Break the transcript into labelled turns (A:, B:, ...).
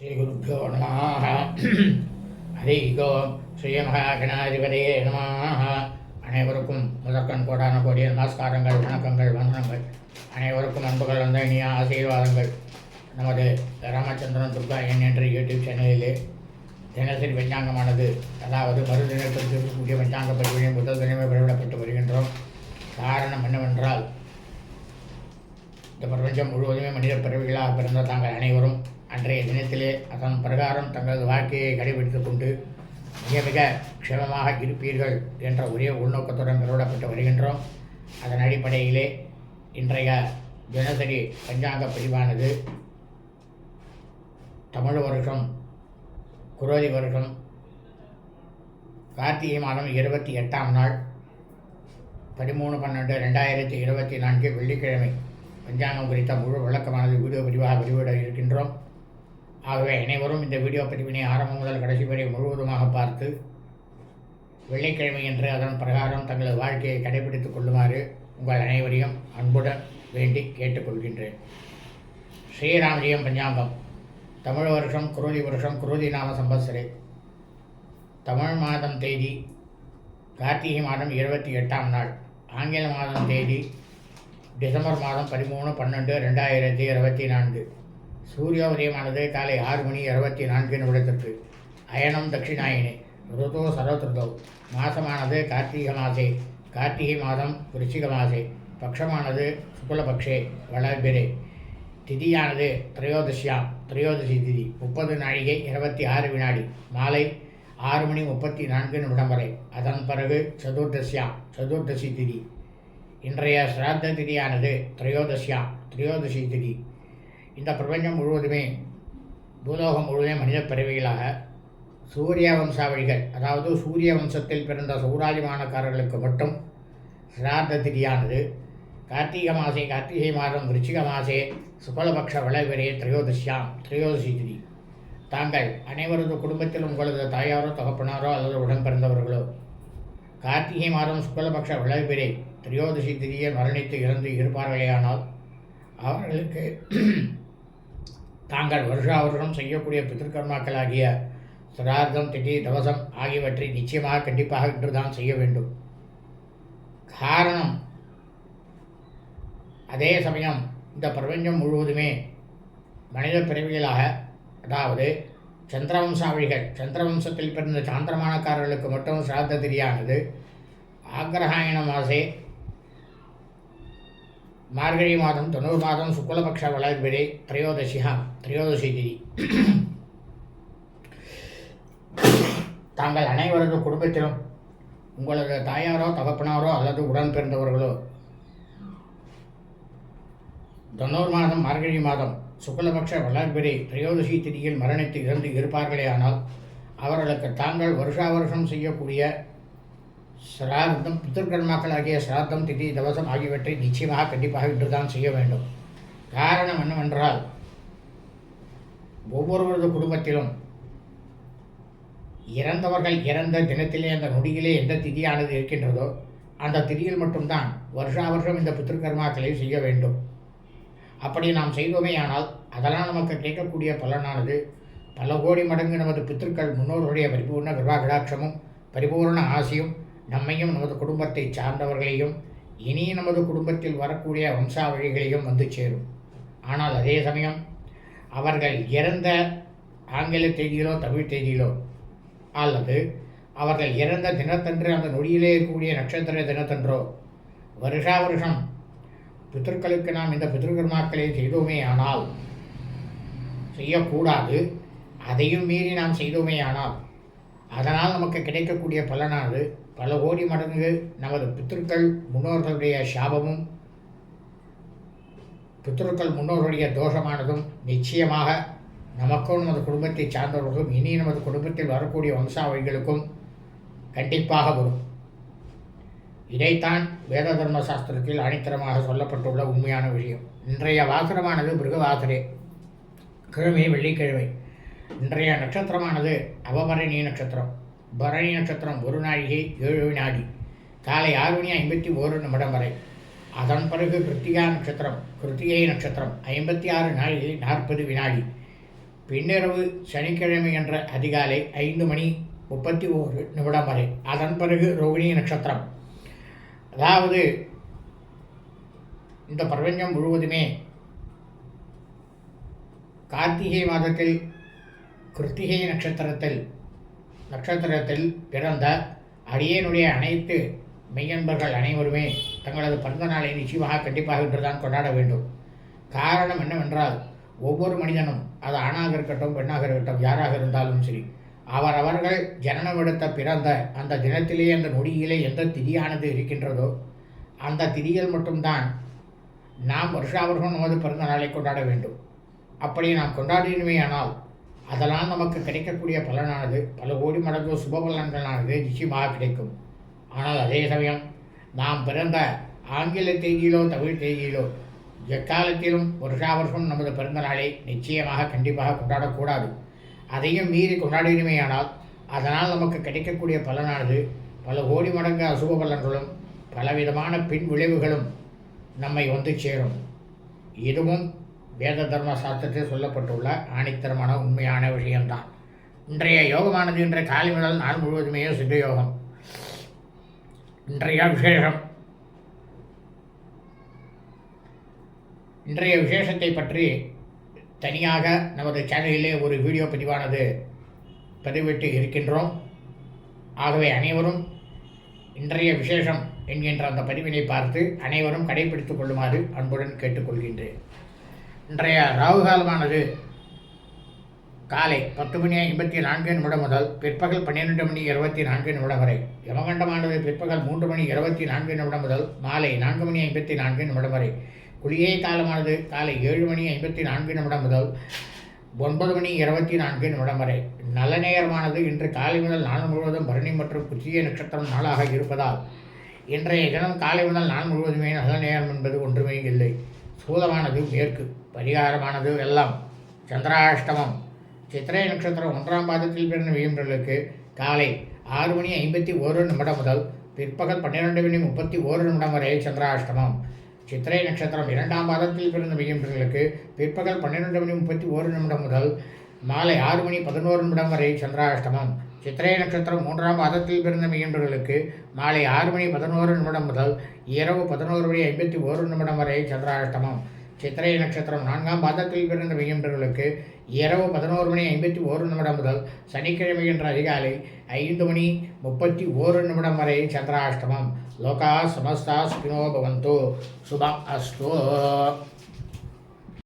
A: ஸ்ரீகுருப்போ நமாக ஹரி கோ ஸ்ரீமகாகணாதிபதியே நமாக அனைவருக்கும் முதற்கண் கோடான கோடிய நமஸ்காரங்கள் வணக்கங்கள் வந்தனங்கள். அனைவருக்கும் அன்புகள் வந்த இனிய ஆசீர்வாதங்கள். நமது ராமச்சந்திரன் துர்கா என் என்ற யூடியூப் சேனலிலே தினசரி பஞ்சாங்கமானது அதாவது மறுதினத்திற்கு இருக்கக்கூடிய பஞ்சாங்க பதிவினை முதல் தினமே வெளிவிடப்பட்டு வருகின்றோம். காரணம் என்னவென்றால் இந்த பிரபஞ்சம் முழுவதுமே மனித பிறவிகளாக பிறந்த தாங்கள் அனைவரும் அன்றைய தினத்திலே அதன் பிரகாரம் தங்களது வாழ்க்கையை கடைபிடித்துக் கொண்டு மிக மிக க்ஷமமாக இருப்பீர்கள் என்ற ஒரே உள்நோக்கத்துடன் நிறுவப்பட்டு வருகின்றோம். அதன் அடிப்படையிலே இன்றைய தினசரி பஞ்சாங்க பதிவானது தமிழ் வருஷம் குரோதி வருஷம் கார்த்திகை மாதம் இருபத்தி எட்டாம் நாள் பதிமூணு பன்னெண்டு ரெண்டாயிரத்தி இருபத்தி நான்கு வெள்ளிக்கிழமை. பஞ்சாங்கம் குறித்த முழு விளக்கமானது வீடியோ பதிவாக வெளியிட இருக்கின்றோம். ஆகவே அனைவரும் இந்த வீடியோ பதிவினை ஆரம்பம் முதல் கடைசி வரை முழுவதுமாக பார்த்து வெள்ளிக்கிழமை என்று அதன் பிரகாரம் தங்களது வாழ்க்கையை கடைபிடித்துக் கொள்ளுமாறு உங்கள் அனைவரையும் அன்புடன் வேண்டி கேட்டுக்கொள்கின்றேன். ஸ்ரீராமஜியம் பஞ்சாங்கம். தமிழ் வருஷம் குருதி வருஷம் குருதி நாம சம்பத்சரே. தமிழ் மாதம் தேதி கார்த்திகை மாதம் இருபத்தி எட்டாம் நாள். ஆங்கில மாதம் தேதி டிசம்பர் மாதம் பதிமூணு பன்னெண்டு ரெண்டாயிரத்தி இருபத்தி நான்கு. சூரிய உதயமானது காலை ஆறு மணி இருபத்தி நான்கு நிமிடத்திற்கு அயனம் தட்சிணாயினே. ருதோ சரத்ருதோ. மாதமானது கார்த்திகை மாசே கார்த்திகை மாதம் விருச்சிக மாசே பக்ஷமானது சுக்லபக்ஷே. வளர்பிரே திதியானது திரையோதசியாம். திரையோதசி திதி. முப்பது நாழிகை இருபத்தி ஆறு வினாடி. மாலை ஆறு மணி முப்பத்தி நான்கு நிமிடம் வரை. அதன் பிறகு சதுர்தசியாம். சதுர்தசி திதி. இன்றைய சிராத்த திதியானது திரையோதசியாம். திரையோதசி திதி. இந்த பிரபஞ்சம் முழுவதுமே பூலோகம் முழுவதுமே மனித பிறவிகளாக சூரிய வம்சாவழிகள் அதாவது சூரிய வம்சத்தில் பிறந்த சௌராஜமானக்காரர்களுக்கு மட்டும் சிரார்த்த திதியானது கார்த்திகை மாசே கார்த்திகை மாதம் விருச்சிக மாசே சுகலபக்ஷ வளவிரே திரையோதசியாம் திரையோதசி திதி. தாங்கள் அனைவரது குடும்பத்தில் உங்களது தாயாரோ தகப்பனாரோ அல்லது உடன் பிறந்தவர்களோ கார்த்திகை மாதம் சுக்லபக்ஷ விளைவிரை திரையோதசி திதியை மரணித்து இறந்து இருப்பார்களேயானால் அவர்களுக்கு தாங்கள் வருஷா வருஷம் செய்யக்கூடிய பித்திருக்கர்மாக்களாகிய சிரார்த்தம் திதி தவசம் ஆகியவற்றை நிச்சயமாக கண்டிப்பாக இன்றுதான் செய்ய வேண்டும். காரணம் அதே சமயம் இந்த பிரபஞ்சம் முழுவதுமே மனித பிறவிகளாக அதாவது சந்திரவம்சாவளிகள் சந்திரவம்சத்தில் பிறந்த சாந்திரமானக்காரர்களுக்கு மட்டும் சிராத்த திரியானது ஆக்ரஹாயண மாசே மார்கழி மாதம் தொண்ணூறு மாதம் சுக்லபக்ஷ வளர்பிரை திரையோதசியா திரையோதசி திதி தாங்கள் அனைவரது குடும்பத்திலும் உங்களது தாயாரோ தகப்பனாரோ அல்லது உடன் பிறந்தவர்களோ? தொண்ணூறு மாதம் மார்கழி மாதம் சுக்லபக்ஷ வளர்பிரை திரையோதசி திதியில் மரணித்து இறந்து இருப்பார்களே ஆனால் அவர்களுக்கு தாங்கள் வருஷா வருஷம் செய்யக்கூடிய சிராத்தம் பித்திருக்கர்மாக்களாகிய சிராதம் திதி தவசம் ஆகியவற்றை நிச்சயமாக கண்டிப்பாக இன்றுதான் செய்ய வேண்டும். காரணம் என்னவென்றால் ஒவ்வொருவரது குடும்பத்திலும் இறந்தவர்கள் இறந்த தினத்திலே அந்த நொடியிலே எந்த திதியானது இருக்கின்றதோ அந்த திதியில் மட்டும்தான் வருஷா வருஷம் இந்த பித்திருக்கர்மாக்களை செய்ய வேண்டும். அப்படி நாம் செய்தோமே ஆனால் அதெல்லாம் நமக்கு கேட்கக்கூடிய பலனானது பல கோடி மடங்கு நமது பித்திருக்கள் முன்னோர்களுடைய பரிபூர்ண கிருபாகடாட்சமும் பரிபூர்ண ஆசையும் நம்மையும் நமது குடும்பத்தை சார்ந்தவர்களையும் இனி நமது குடும்பத்தில் வரக்கூடிய வம்சாவழிகளையும் வந்து சேரும். ஆனால் அதே சமயம் அவர்கள் இறந்த ஆங்கில தேதியிலோ தமிழ் தேதியிலோ அல்லது அவர்கள் இறந்த தினத்தன்று அந்த நொடியிலே இருக்கக்கூடிய நட்சத்திர தினத்தன்றோ வருஷா வருஷம் பித்திருக்களுக்கு நாம் இந்த பித்திருக்கர்மாக்களை செய்தோமே ஆனால் செய்யக்கூடாது. அதையும் மீறி நாம் செய்தோமே ஆனால் அதனால் நமக்கு கிடைக்கக்கூடிய பலனானது பல கோடி மடங்கு நமது பித்திருக்கள் முன்னோர்களுடைய சாபமும் பித்திருக்கள் முன்னோருடைய தோஷமானதும் நிச்சயமாக நமக்கும் நமது குடும்பத்தை சார்ந்தவர்களுக்கும் இனி நமது குடும்பத்தில் வரக்கூடிய வம்சாவளிகளுக்கும் கண்டிப்பாக வரும். இதைத்தான் வேத தர்ம சாஸ்திரத்தில் அனைத்தரமாக சொல்லப்பட்டுள்ள உண்மையான விஷயம். இன்றைய வாசனமானது மிருகவாசரே. கிழமை வெள்ளிக்கிழமை. இன்றைய நட்சத்திரமானது அவபரணி நட்சத்திரம். பரணி நட்சத்திரம் ஒரு நாழிகை ஏழு வினாடி காலை ஆறு மணி ஐம்பத்தி ஓரு நிமிடம் வரை. அதன் பிறகு கிருத்திகா நட்சத்திரம் கிருத்திகை நட்சத்திரம் ஐம்பத்தி ஆறு நாழிகை நாற்பது வினாடி. பின்னிரவு சனிக்கிழமை என்ற அதிகாலை ஐந்து மணி முப்பத்தி ஓரு நிமிடம் வரை. அதன் பிறகு ரோகிணி நட்சத்திரம். அதாவது இந்த பிரபஞ்சம் முழுவதுமே கார்த்திகை மாதத்தில் கிருத்திகை நட்சத்திரத்தில் நட்சத்திரத்தில் பிறந்த அடியனுடைய அனைத்து மெய்யன்பர்கள் அனைவருமே தங்களது பிறந்த நாளை நிச்சயமாக கண்டிப்பாக இன்றுதான் கொண்டாட வேண்டும். காரணம் என்னவென்றால் ஒவ்வொரு மனிதனும் அது ஆணாக இருக்கட்டும் பெண்ணாக இருக்கட்டும் யாராக இருந்தாலும் சரி அவரவர்கள் ஜனனம் எடுத்த பிறந்த அந்த தினத்திலே அந்த நொடியிலே எந்த திதியானது இருக்கின்றதோ அந்த திதியில் மட்டும்தான் நாம் வருஷாவர்கள் நமது பிறந்த நாளை கொண்டாட வேண்டும். அப்படி நாம் கொண்டாடினமேயானால் அதனால் நமக்கு கிடைக்கக்கூடிய பலனானது. பல கோடி மடங்கு சுப பலன்களானது நிச்சயமாக கிடைக்கும். ஆனால் அதே சமயம் நாம் பிறந்த ஆங்கில தேதியிலோ தமிழ் தேதியிலோ எக்காலத்திலும் வருஷா வருஷம் நமது பிறந்த நாளை நிச்சயமாக கண்டிப்பாக கொண்டாடக்கூடாது. அதையும் மீறி கொண்டாடினுமேயானால் அதனால் நமக்கு கிடைக்கக்கூடிய பலனானது பல கோடி மடங்கு அசுப பலன்களும் பலவிதமான பின் விளைவுகளும் நம்மை வந்து சேரும். இதுவும் வேத தர்ம சாஸ்திரத்தில் சொல்லப்பட்டுள்ள ஆணித்தரமான உண்மையான விஷயம்தான். இன்றைய யோகமானது இன்றைய காலை முதல் நாள் முழுவதுமே சித்த யோகம் இன்றைய விசேஷம். இன்றைய விசேஷத்தை பற்றி தனியாக நமது சேனலிலே ஒரு வீடியோ பதிவானது பதிவிட்டு இருக்கின்றோம். ஆகவே அனைவரும் இன்றைய விசேஷம் என்கின்ற அந்த பதிவினை பார்த்து அனைவரும் கடைபிடித்துக் கொள்ளுமாறு அன்புடன் கேட்டுக்கொள்கின்றேன். இன்றைய ராகு காலமானது காலை பத்து மணி ஐம்பத்தி நான்கு நிமிடம் முதல் பிற்பகல் பன்னிரெண்டு மணி இருபத்தி நான்கு நிமிடம் வரை. யமகண்டமானது பிற்பகல் மூன்று மணி இருபத்தி நான்கு நிமிடம் முதல் மாலை நான்கு மணி ஐம்பத்தி நான்கு நிமிடம் வரை. குளிகை காலமானது காலை ஏழு மணி ஐம்பத்தி நான்கு நிமிடம் முதல் ஒன்பது மணி இருபத்தி நான்கு நிமிடம் வரை. நல்ல நேரமானது இன்று காலை முதல் நாள் முழுவதும் பரணி மற்றும் குச்சிய நட்சத்திரம் நாளாக இருப்பதால் இன்றைய தினம் காலை முதல் நாள் முழுவதுமே நல்ல நேரம் என்பது ஒன்றுமே இல்லை. சூலமானது மேற்கு பரிகாரமானது எல்லாம் சந்திராஷ்டமம். சித்திரை நட்சத்திரம் ஒன்றாம் பாதத்தில் பிறந்த வியம்பர்களுக்கு காலை ஆறு மணி ஐம்பத்தி ஓரு நிமிடம் முதல் பிற்பகல் பன்னிரெண்டு மணி முப்பத்தி ஓரு நிமிடம் வரை சந்திராஷ்டமம். சித்திரை நட்சத்திரம் இரண்டாம் பாதத்தில் பிறந்த வியம்பர்களுக்கு பிற்பகல் பன்னிரெண்டு மணி முப்பத்தி ஓரு நிமிடம் முதல் மாலை ஆறு மணி பதினோரு நிமிடம் வரை சந்திராஷ்டமம். சித்திரை நட்சத்திரம் மூன்றாம் மாதத்தில் பிறந்த மெய்யன்பர்களுக்கு மாலை ஆறு மணி பதினோரு நிமிடம் முதல் இரவு பதினோரு மணி ஐம்பத்தி ஓரு நிமிடம் வரை சந்திராஷ்டமம். சித்திரை நட்சத்திரம் நான்காம் பாதத்தில் பிறந்த மெய்யன்பர்களுக்கு இரவு பதினோரு மணி ஐம்பத்தி ஓரு நிமிடம் முதல் சனிக்கிழமை என்ற அதிகாலை ஐந்து மணி முப்பத்தி ஓரு நிமிடம் வரை சந்திராஷ்டமம். லோகா சமஸ்தா சுகினோ பவந்தோ. சுபம் அஸ்தோ.